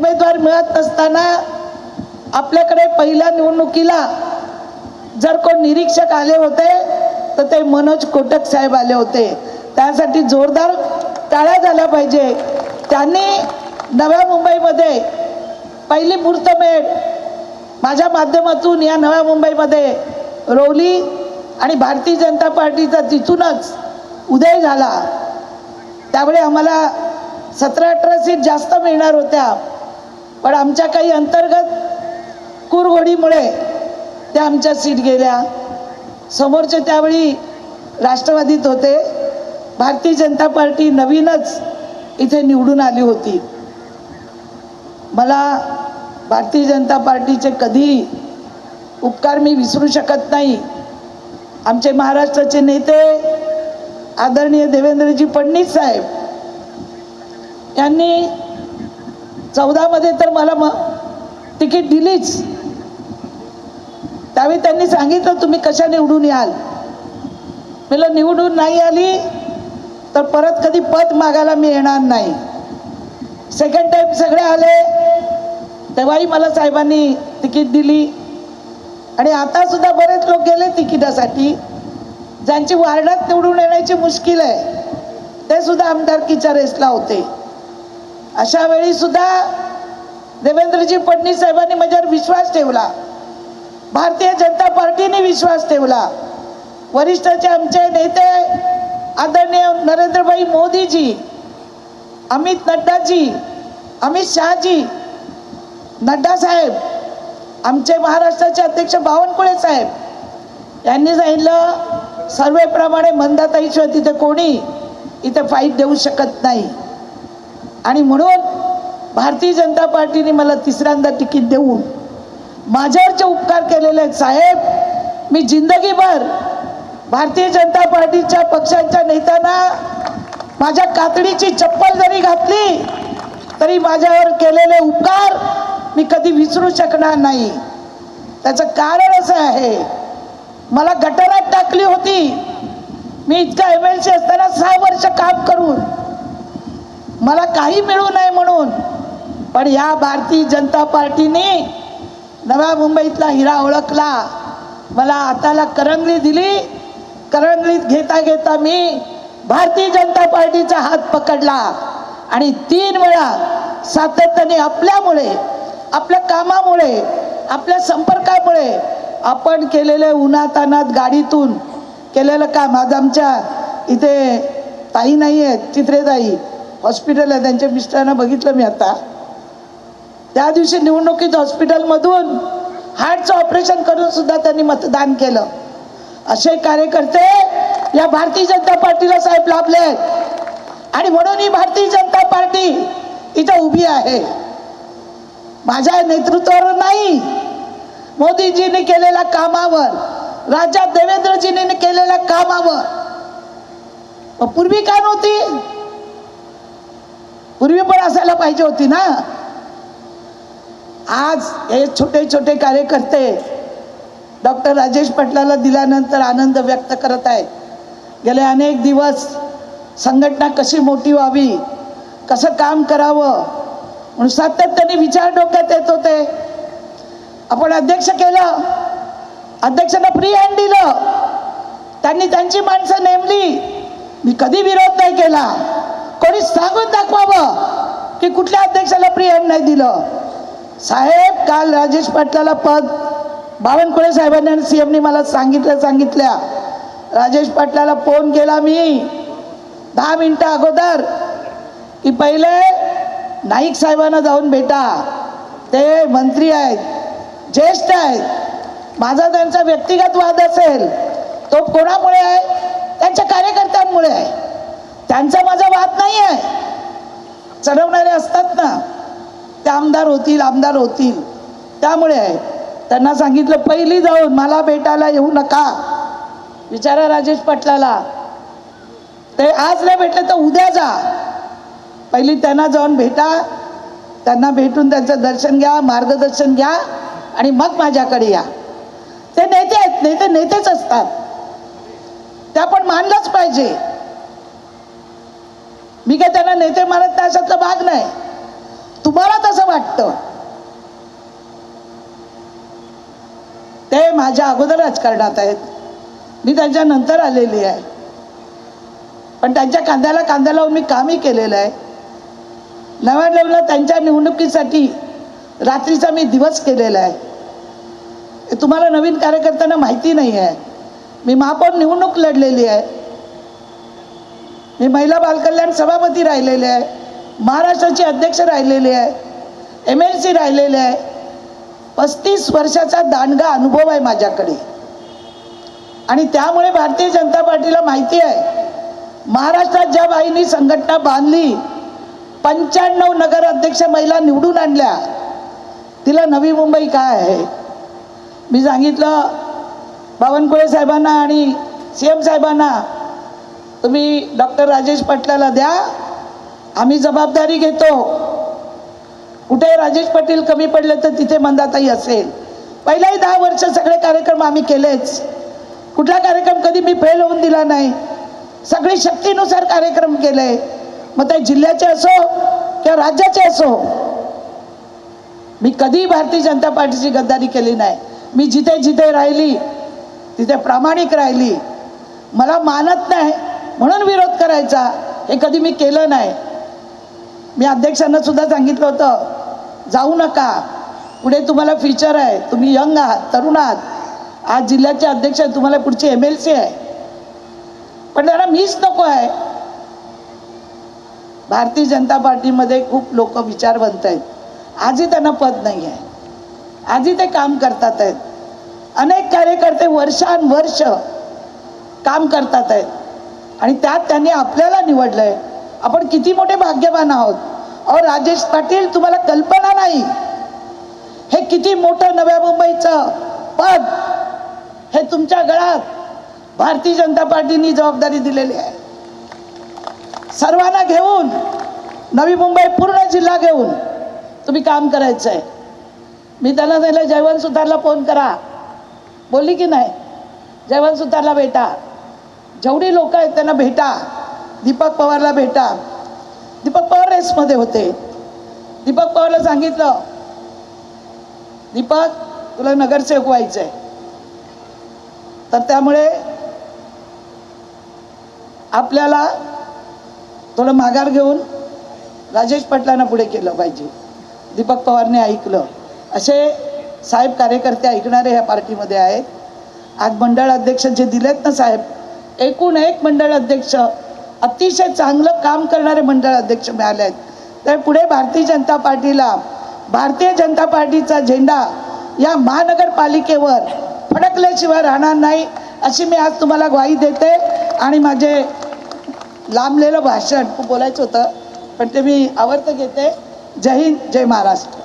उमेदवार मिळत नसताना आपल्याकडे पहिल्या निवडणुकीला जर कोण निरीक्षक आले होते तर ते मनोज कोटक साहेब आले होते. त्यासाठी जोरदार टाळ्या झाल्या पाहिजे. त्यांनी नव्या मुंबईमध्ये पहिली मुहूर्तमेढ माझ्या माध्यमातून या नव्या मुंबईमध्ये रोवली आणि भारतीय जनता पार्टीचा तिथूनच उदय झाला. त्यामुळे आम्हाला सतरा अठरा सीट जास्त मिळणार होत्या. पण आमच्या काही अंतर्गत कुरघोडीमुळे त्या आमच्या सीट गेल्या. समोरचे त्यावेळी राष्ट्रवादीत होते. भारतीय जनता पार्टी नवीनच इथे निवडून आली होती. मला भारतीय जनता पार्टीचे कधी उपकार मी विसरू शकत नाही. आमचे महाराष्ट्राचे नेते आदरणीय देवेंद्रजी फडणवीस साहेब यांनी चौदामध्ये तर मला मग तिकीट दिलीच. त्यावेळी त्यांनी सांगितलं तुम्ही कशा निवडून याल? मला निवडून नाही आली तर परत कधी पद मागायला मी येणार नाही. सेकंड टाईम सगळे आले. तेव्हाही मला साहेबांनी तिकीट दिली. आणि आता सुद्धा बरेच लोक गेले तिकिटासाठी. ज्यांची वार्डात निवडून येण्याची मुश्किल आहे ते सुद्धा आमदारकीच्या रेसला होते. अशा वेळी सुद्धा देवेंद्रजी फडणवीस साहेबांनी माझ्यावर विश्वास ठेवला. भारतीय जनता पार्टीने विश्वास ठेवला. वरिष्ठाचे आमचे नेते आदरणीय नरेंद्रभाई मोदीजी अमित नड्डाजी अमित शहाजी नड्डा साहेब आमचे महाराष्ट्राचे अध्यक्ष बावनकुळे साहेब यांनी सांगितलं सर्वेप्रमाणे मंदाताईशिवाय तिथे कोणी इथे फाईट देऊ शकत नाही. आणि म्हणून भारतीय जनता पार्टीने मला तिसऱ्यांदा तिकीट देऊन माझ्यावरचे उपकार केलेले आहेत. साहेब मी जिंदगीभर भारतीय जनता पार्टीच्या पक्षांच्या नेत्यांना माझ्या कातडीची चप्पल जरी घातली तरी माझ्यावर केलेले उपकार मी कधी विसरू शकणार नाही. त्याचं कारण असं आहे मला गटारात टाकली होती. मी इतका एम एल सी असताना सहा वर्ष काम करून मला काही मिळू नये म्हणून. पण या भारतीय जनता पार्टीने नव्या मुंबईतला हिरा ओळखला. मला हाताला करंगळी दिली. करंगळीत घेता घेता मी भारतीय जनता पार्टीचा हात पकडला. आणि तीन वेळा सातत्याने आपल्यामुळे आपल्या कामामुळे आपल्या संपर्कामुळे आपण केलेले उन्हातानात गाडीतून केलेलं काम. आज आमच्या इथे ताई नाही आहेत चित्रेताई. हॉस्पिटल आहे. त्यांच्या मिस्टरांना बघितलं मी आता. त्या दिवशी निवडणुकीत हॉस्पिटलमधून हार्टचं ऑपरेशन करून सुद्धा त्यांनी मतदान केलं. असे कार्यकर्ते या भारतीय जनता पार्टीला साहेब लाभले. आहेत आणि म्हणून ही भारतीय जनता पार्टी इथं उभी आहे. माझ्या नेतृत्वावर नाही. मोदीजीने केलेल्या कामावर राज्यात देवेंद्रजीने केलेल्या कामावर. पूर्वी का नव्हती? पूर्वी पण असायला पाहिजे होती ना? आज हे छोटे छोटे कार्यकर्ते डॉक्टर राजेश पाटलाला दिल्यानंतर आनंद व्यक्त करत आहेत. गेले अनेक दिवस संघटना कशी मोठी व्हावी कसं काम करावं म्हणून सातत्याने विचार डोक्यात येत होते. आपण अध्यक्ष केलं अध्यक्षांना फ्री हँड दिलं. त्यांनी त्यांची माणसं नेमली. मी कधी विरोध नाही केला. कोणी सांगून दाखवावं की कुठल्या अध्यक्षाला प्रियम नाही दिलं. साहेब काल राजेश पाटलाला पद बावनकुळे साहेबांनी आणि सीएमनी मला सांगितलं सांगितल्या. राजेश पाटलाला फोन केला मी दहा मिनटं अगोदर की पहिले नाईक साहेबांना जाऊन भेटा. ते मंत्री आहेत ज्येष्ठ आहेत. माझा त्यांचा व्यक्तिगत वाद असेल. तो कोणामुळे आहे त्यांच्या कार्यकर्त्यांमुळे आहे त्यांचा माझा वाद नाही आहे चढवणारे असतात ना ते आमदार होतील आमदार होतील. त्यामुळे आहे. त्यांना सांगितलं पहिली जाऊन मला भेटायला येऊ नका. विचारा राजेश पाटलाला. ते आज नाही भेटले तर उद्या जा. पहिली त्यांना जाऊन भेटा. त्यांना भेटून त्यांचं दर्शन घ्या मार्गदर्शन घ्या आणि मग माझ्याकडे या. ते नेते आहेत नेते नेतेच असतात. त्या पण मानलंच पाहिजे. मी काय त्यांना नेते मारत नाही अशातला भाग नाही. तुम्हाला तसं वाटतं. ते माझ्या अगोदर राजकारणात आहेत. मी त्यांच्या नंतर आलेली आहे. पण त्यांच्या कांद्याला कांदा लावून मी कामही केलेलं आहे. नव्या लेवला त्यांच्या निवडणुकीसाठी रात्रीचा मी दिवस केलेला आहे. हे तुम्हाला नवीन कार्यकर्त्यांना माहिती नाही आहे. मी महापौर निवडणूक लढलेली आहे. मी महिला बालकल्याण सभापती राहिलेले आहे. महाराष्ट्राची अध्यक्ष राहिलेली आहे. एम एल सी राहिलेले आहे. पस्तीस वर्षाचा दांडगा अनुभव आहे माझ्याकडे. आणि त्यामुळे भारतीय जनता पार्टीला माहिती आहे महाराष्ट्रात ज्या बाईंनी संघटना बांधली पंच्याण्णव नगर अध्यक्ष महिला निवडून आणल्या तिला नवी मुंबई काय आहे? मी सांगितलं बावनकुळे साहेबांना आणि सी एम साहेबांना तुम्ही डॉक्टर राजेश पाटलाला द्या. आम्ही जबाबदारी घेतो. कुठे राजेश पाटील कमी पडले तर तिथे मंदाताई असेल. पहिल्याही दहा वर्ष सगळे कार्यक्रम आम्ही केलेच. कुठला कार्यक्रम कधी मी फेल होऊन दिला नाही. सगळी शक्तीनुसार कार्यक्रम केले. मग ते जिल्ह्याचे असो किंवा राज्याचे असो मी कधी भारतीय जनता पार्टीची गद्दारी केली नाही. मी जिथे जिथे राहिली तिथे प्रामाणिक राहिली. मला मानत नाही म्हणून विरोध करायचा. हे कधी मी केलं नाही. मी अध्यक्षांना सुद्धा सांगितलं होतं जाऊ नका. पुढे तुम्हाला फ्युचर आहे. तुम्ही यंग आहात तरुण आहात. आज जिल्ह्याचे अध्यक्ष आहे तुम्हाला पुढची एम एल सी आहे. पण त्यांना मीच नको आहे. भारतीय जनता पार्टीमध्ये खूप लोक विचार बनत आहेत. आजही त्यांना पद नाही आहे. आजही ते काम करतात आहेत. अनेक कार्यकर्ते वर्षानुवर्ष काम करतात आहेत. आणि त्यात त्यांनी आपल्याला निवडलंय. आपण किती मोठे भाग्यवान आहोत. अहो राजेश पाटील तुम्हाला कल्पना नाही. हे किती मोठं नव्या मुंबईचं पद हे तुमच्या गळात भारतीय जनता पार्टीनी जबाबदारी दिलेली आहे. सर्वांना घेऊन नवी मुंबई पूर्ण जिल्हा घेऊन तुम्ही काम करायचं आहे मी त्यांना सांगितलं जयवंत सुतारला फोन करा. बोलली की नाही? जयवंत सुतारला भेटा. जेवढी लोक आहेत त्यांना भेटा. दीपक पवारला भेटा. दीपक पवार रेसमध्ये होते. दीपक पवारला सांगितलं दीपक तुला नगरसेवक व्हायचं आहे तर त्यामुळे आपल्याला थोडं माघार घेऊन राजेश पाटलांना पुढे केलं पाहिजे. दीपक पवारने ऐकलं. असे साहेब कार्यकर्ते ऐकणारे ह्या पार्टीमध्ये आहेत. आज मंडळ अध्यक्ष जे दिलेत ना साहेब एकूण एक मंडळ अध्यक्ष अतिशय चांगलं काम करणारे मंडळ अध्यक्ष मिळाले आहेत. तर पुढे भारतीय जनता पार्टीला भारतीय जनता पार्टीचा झेंडा या महानगरपालिकेवर फडकल्याशिवाय राहणार नाही अशी मी आज तुम्हाला ग्वाही देते आणि माझे लांबलेलं भाषण खूप बोलायचं होतं पण ते मी आवर्त घेते. जय हिंद जय महाराष्ट्र.